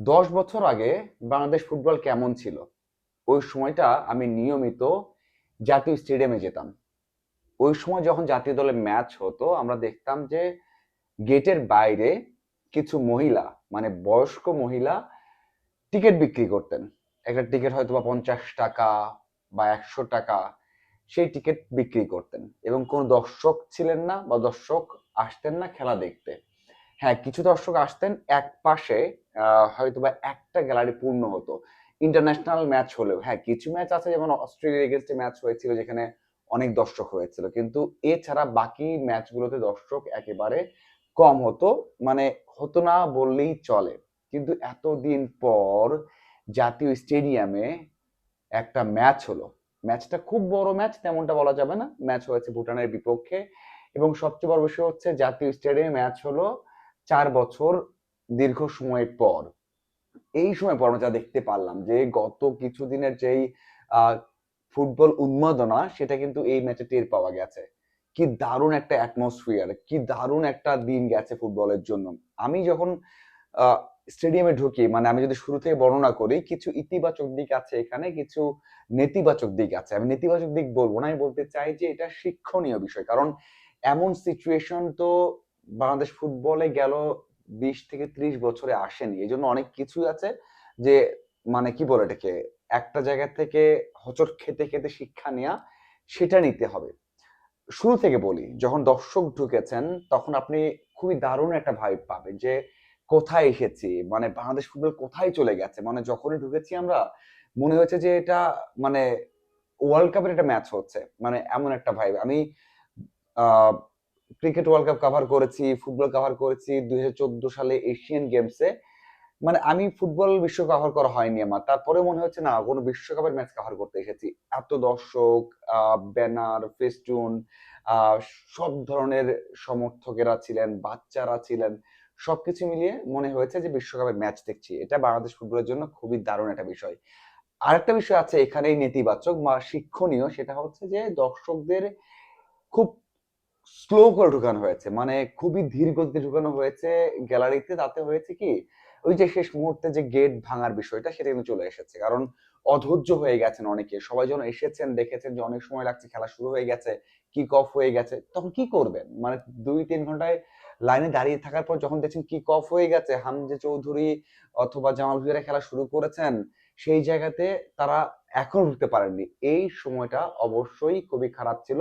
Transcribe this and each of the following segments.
দশ বছর আগে বাংলাদেশ ফুটবল কেমন ছিল? ওই সময়টা আমি নিয়মিত জাতীয় স্টেডিয়ামে যেতাম। ওই সময় যখন জাতীয় দলের ম্যাচ হতো, আমরা দেখতাম যে গেটের বাইরে কিছু মহিলা মানে বয়স্ক মহিলা টিকিট বিক্রি করতেন। একটা টিকিট হয়তো বা পঞ্চাশ টাকা বা একশো টাকা, সেই টিকিট বিক্রি করতেন। এবং কোনো দর্শক ছিলেন না বা দর্শক আসতেন না খেলা দেখতে। হ্যাঁ কিছু দর্শক আসতেন এক পাশে হয়তো বা একটা গ্যালারি পূর্ণ হতো। ইন্টারন্যাশনাল ম্যাচ হলেও হ্যাঁ কিছু ম্যাচ আছে যেমন অস্ট্রেলিয়া এগেনস্টে ম্যাচ হয়েছিল যেখানে অনেক দর্শক হয়েছিল। কিন্তু এছাড়া বাকি ম্যাচগুলোতে দর্শক একেবারে কম হতো মানে হতো না বললেই চলে। কিন্তু এতদিন পর জাতীয় স্টেডিয়ামে একটা ম্যাচ হলো। ম্যাচটা খুব বড় ম্যাচ, তেমনটা বলা যাবে না। ম্যাচ হয়েছে ভুটানের বিপক্ষে। এবং সবচেয়ে বড় বিষয় হচ্ছে জাতীয় স্টেডিয়ামে ম্যাচ হলো চার বছর দীর্ঘ সময় পর। এই সময় পর আমরা যা দেখতে পারলাম যে গত কিছুদিনের যেই ফুটবল উন্মাদনা, সেটা কিন্তু এই ম্যাচে টের পাওয়া গেছে। কি দারুণ একটা অ্যাটমসফিয়ার কি দারুণ একটা দিন গেছে ফুটবলের জন্য। আমি যখন স্টেডিয়ামে ঢুকি মানে আমি যদি শুরু থেকে বর্ণনা করি, কিছু ইতিবাচক দিক আছে এখানে, কিছু নেতিবাচক দিক আছে। আমি নেতিবাচক দিক বলব না, আমি বলতে চাই যে এটা শিক্ষণীয় বিষয়। কারণ এমন সিচুয়েশন তো বাংলাদেশ ফুটবলে গেল বিশ থেকে ত্রিশ বছরে আসেনি। এই জন্য অনেক কিছুই আছে যে মানে কি বলে এটাকে, একটা জায়গা থেকে হচট খেতে খেতে শিক্ষা নেওয়া সেটা নিতে হবে। শুরু থেকে বলি, যখন দর্শক ঢুকেছেন, তখন আপনি খুবই দারুণ একটা ভাইব পাবেন যে, কোথায় এসেছি? মানে বাংলাদেশ ফুটবল কোথায় চলে গেছে? মানে যখনই ঢুকেছি আমরা, মনে হয়েছে যে এটা মানে ওয়ার্ল্ড কাপের একটা ম্যাচ হচ্ছে। মানে এমন একটা ভাইব আমি ক্রিকেট ওয়ার্ল্ড কাপ কভার করেছি, ফুটবল কভার করেছি দুই সালে এশিয়ান গেমসে মানে আমি ফুটবল বিশ্ব কভার করা হয়নি আমার। তারপরে মনে হচ্ছে, না, কোনো বিশ্বকাপের ম্যাচ কভার করতে এসেছি। এত দর্শক ব্যানার ফেস্টুন সব ধরনের সমর্থকেরা ছিলেন, বাচ্চারা ছিলেন। সবকিছু মিলিয়ে মনে হয়েছে যে বিশ্বকাপের ম্যাচ দেখছি। এটা বাংলাদেশ ফুটবলের জন্য খুবই দারুণ একটা বিষয়। আরেকটা বিষয় আছে এখানেই নেতিবাচক বা শিক্ষণীয়, সেটা হচ্ছে যে দর্শকদের খুব স্লো করে ঢুকানো হয়েছে। মানে খুবই ধীর গতিতে ঢুকানো হয়েছে গ্যালারিতে তাতে হয়েছে কি, ওই যে শেষ মুহূর্তে যে গেট ভাঙার বিষয়টা, সেটা কিন্তু চলে এসেছে। কারণ অধৈর্য হয়ে গেছেন অনেকে। সবাই যখন এসেছেন, দেখেছেন যে অনেক সময় লাগছে, খেলা শুরু হয়ে গেছে কিক অফ হয়ে গেছে। তখন কি করবেন? মানে দুই তিন ঘন্টায় লাইনে দাঁড়িয়ে থাকার পর যখন দেখছেন কিক অফ হয়ে গেছে, হামজে চৌধুরী অথবা জামাল ভুইয়ারা খেলা শুরু করেছেন, সেই জায়গাতে তারা এখন ঢুকতে পারেননি। এই সময়টা অবশ্যই খুবই খারাপ ছিল।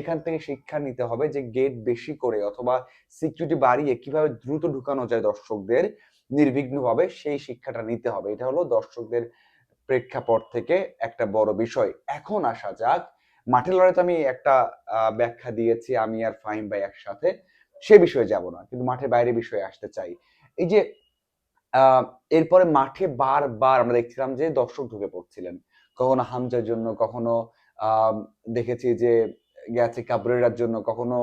এখান থেকে শিক্ষা নিতে হবে যে গেট বেশি করে অথবা সিকিউরিটি বাড়িয়ে কীভাবে দ্রুত ঢুকানো যায় দর্শকদের নির্বিঘ্নভাবে সেই শিক্ষাটা নিতে হবে। এটা হলো দর্শকদের প্রেক্ষাপট থেকে একটা বড় বিষয়। এখন আসা যাক মাঠে লড়াইতে আমি একটা ব্যাখ্যা দিয়েছি আমি আর ফাহিম ভাই একসাথে। সে বিষয়ে যাব না, কিন্তু মাঠের বাইরে বিষয়ে আসতে চাই। এই যে এরপরে মাঠে বারবার আমরা দেখছিলাম যে দর্শক ঢুকে পড়ছিলেন। কখনো হামজার জন্য, কখনো দেখেছি যে গেছে কাবরেরার জন্য, কখনো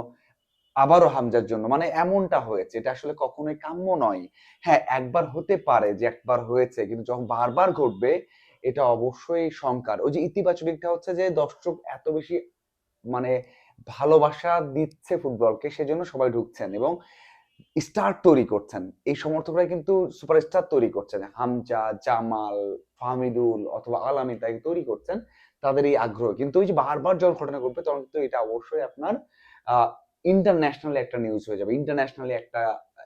আবারও হামজার জন্য মানে এমনটা হয়েছে, এটা আসলে কখনোই কাম্য নয়। হ্যাঁ একবার হতে পারে যে একবার হয়েছে, কিন্তু যখন বারবার ঘটবে, এটা অবশ্যই শঙ্কার। ওই যে ইতিবাচক দিকটা হচ্ছে যে দর্শক এত বেশি মানে ভালোবাসা দিচ্ছে ফুটবলকে, সেজন্য সবাই ঢুকছেন এবং স্টার তৈরি করছেন। এই সমর্থকরা কিন্তু সুপারস্টার তৈরি করছেন, হামজা, জামাল, ফাহমিদুল অথবা আলামী তাই তৈরি করছেন। তাদের এই আগ্রহ। কিন্তু ওই যে বারবার যখন ঘটনা ঘটবে, তখন কিন্তু এটা অবশ্যই আপনার ইন্টারন্যাশনালি একটা নিউজ হয়ে যাবে। ইন্টারন্যাশনালি একটা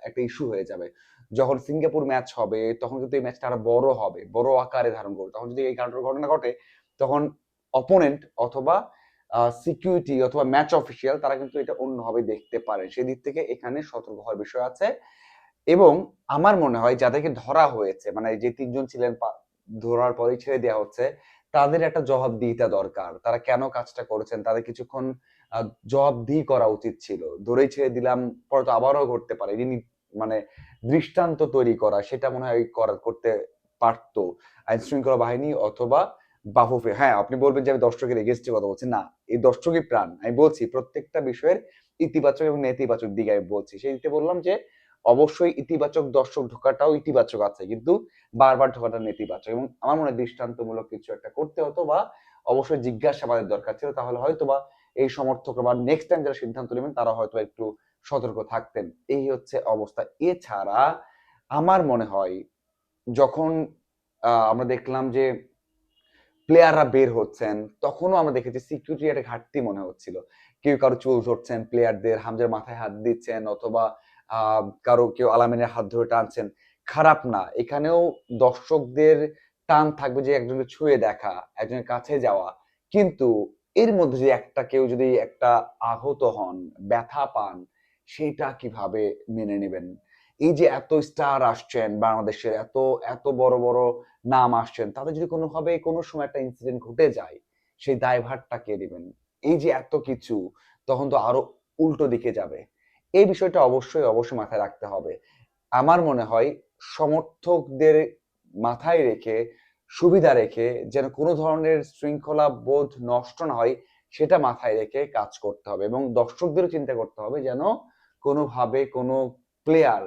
একটা ইস্যু হয়ে যাবে। যখন সিঙ্গাপুর ম্যাচ হবে, তখন কিন্তু এই ম্যাচটা আরও বড় হবে, বড় আকারে ধারণ করবে। তখন যদি এই ঘটনা ঘটে, তখন অপোনেন্ট অথবা সিকিউরিটি অথবা ম্যাচ অফিসিয়াল তারা কিন্তু এটা অন্যভাবে দেখতে পারে। সেদিক থেকে এখানে সতর্ক হওয়ার বিষয় আছে। এবং আমার মনে হয় যাদেরকে ধরা হয়েছে মানে যে তিনজন ছিলেন ধরার পরেই ছেড়ে দেওয়া হচ্ছে তাদের একটা জবাবদিহিতা দরকার। তারা কেন কাজটা করেছেন? তাদের কিছুক্ষণ জবাবদিহি করা উচিত ছিল। ধরেই ছেড়ে দিলাম, পরে তো আবারও ঘটতে পারে। মানে দৃষ্টান্ত তৈরি করা, সেটা মনে হয় করা, করতে পারতো। আইন শৃঙ্খলা বাহিনী অথবা বাফুফে। হ্যাঁ আপনি বলবেন যে আমি দর্শকের এগেস্টে কথা বলছি। না, এই দর্শকই প্রাণ। আমি বলছি, প্রত্যেকটা বিষয়ের ইতিবাচক এবং নেতিবাচক দিকে আমি বলছি। সেই বললাম যে অবশ্যই ইতিবাচক দর্শক ঢোকাটাও ইতিবাচক আছে, কিন্তু বারবার ঢোকাটা নেতিবাচক। এবং আমার মনে দৃষ্টান্তমূলক কিছু একটা করতে হতো বা অবশ্যই জিজ্ঞাসাবাদের দরকার ছিল, তাহলে হয়তো বা এই সমর্থকরা বা নেক্সট টাইম যারা সিদ্ধান্ত নেবেন, তারা হয়তো একটু সতর্ক থাকতেন। এই হচ্ছে অবস্থা। এছাড়া আমার মনে হয় যখন আমরা দেখলাম যে প্লেয়াররা বের হচ্ছেন, তখনও আমরা দেখেছি সিকিউরিটি একটা ঘাটতি মনে হচ্ছিল। কেউ কারও চুল ধরছেন প্লেয়ারদের হামজার মাথায় হাত দিচ্ছেন, অথবা কারও কেউ আলামিনের হাত ধরে টানছেন, খারাপ না। এখানেও দর্শকদের টান থাকবে যে একজনকে ছুঁয়ে দেখা, একজনের কাছে যাওয়া। কিন্তু এর মধ্যে যে একটা কেউ যদি একটা আহত হন, ব্যথা পান, সেটা কীভাবে মেনে নেবেন? এই যে এত স্টার আসছেন বাংলাদেশের, এত এত বড় বড় নাম আসছেন তাদের যদি কোনোভাবে কোনো সময় একটা ইনসিডেন্ট ঘটে যায়, সেই দায়ভারটা কে দিবেন? এই যে এত কিছু, তখন তো আরও উল্টো দিকে যাবে। এই বিষয়টা অবশ্যই অবশ্যই মাথায় রাখতে হবে। আমার মনে হয় সমর্থকদের মাথায় রেখে, সুবিধা রেখে যেন কোনো ধরনের শৃঙ্খলা বোধ নষ্ট না হয়, সেটা মাথায় রেখে কাজ করতে হবে এবং দর্শকদেরও চিন্তা করতে হবে যেন কোনোভাবে কোনো প্লেয়ার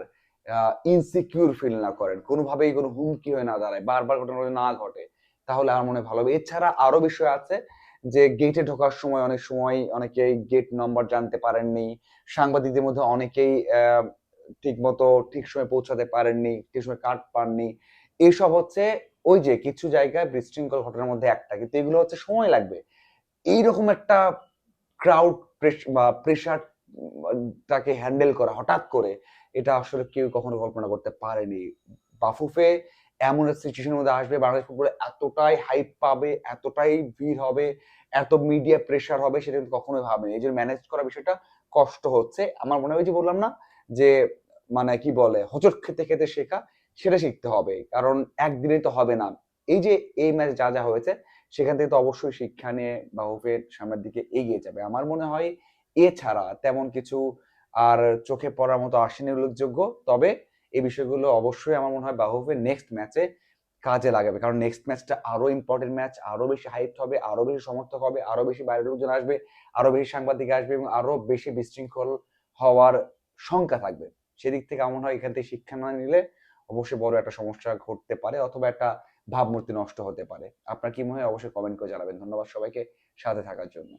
ইনসিকিউর ফিল না করেন। কোনোভাবেই কোনো হুমকি হয়ে না দাঁড়ায়, বারবার ঘটনা না ঘটে। তাহলে আমার মনে হয় ভালো হবে। এছাড়া আরও বিষয় আছে যে গেটে ঢোকার সময় অনেক সময় অনেকেই গেট নম্বর জানতে পারেননি। সাংবাদিকদের মধ্যে অনেকেই ঠিক মতো ঠিক সময় পৌঁছাতে পারেননি, ঠিক সময় কার্ড পাননি। এইসব হচ্ছে ওই যে কিছু জায়গায় বিশৃঙ্খল ঘটনার মধ্যে একটা। কিন্তু এগুলো হচ্ছে সময় লাগবে। এইরকম একটা ক্রাউড বা প্রেশার তাকে হ্যান্ডেল করা, হঠাৎ করে, এটা আসলে কেউ কখনো কল্পনা করতে পারেনি। বাফুফে এমন একটা সিচুয়েশনের মধ্যে আসবে, বাংলাদেশ ফুটবলে এতটাই হাইপ পাবে, এতটাই ভিড় হবে, এত মিডিয়া প্রেশার হবে, সেটা কিন্তু কখনোই ভাবেনি। এই জন্য ম্যানেজ করা বিষয়টা কষ্ট হচ্ছে। আমার মনে হয় যে বললাম না, যে মানে কি বলে, হোঁচট খেতে খেতে শেখা, সেটা শিখতে হবে। কারণ একদিনে তো হবে না। এই যে এই ম্যাচ যা যা হয়েছে, সেখান থেকে তো অবশ্যই শিক্ষা নিয়ে বাহুফের সামনের দিকে এগিয়ে যাবে। আমার মনে হয় এছাড়া তেমন কিছু আর চোখে পড়ার মতো আসেনি উল্লেখযোগ্য। তবে এই বিষয়গুলো অবশ্যই আমার মনে হয় বাহুফের নেক্সট ম্যাচে কাজে লাগাবে। কারণ নেক্সট ম্যাচটা আরও ইম্পর্টেন্ট ম্যাচ আরও বেশি হাইপ হবে, আরও বেশি সমর্থক হবে, আরও বেশি বাইরের লোকজন আসবে, আরও বেশি সাংবাদিক আসবে এবং আরও বেশি বিশৃঙ্খল হওয়ার শঙ্কা থাকবে। সেদিক থেকে আমার হয় এখান থেকে শিক্ষা না নিলে অবশ্যই বড় একটা সমস্যা ঘটতে পারে অথবা একটা ভাবমূর্তি নষ্ট হতে পারে। আপনার কি মনে হয়? অবশ্যই কমেন্ট করে জানাবেন। ধন্যবাদ সবাইকে সাথে থাকার জন্য।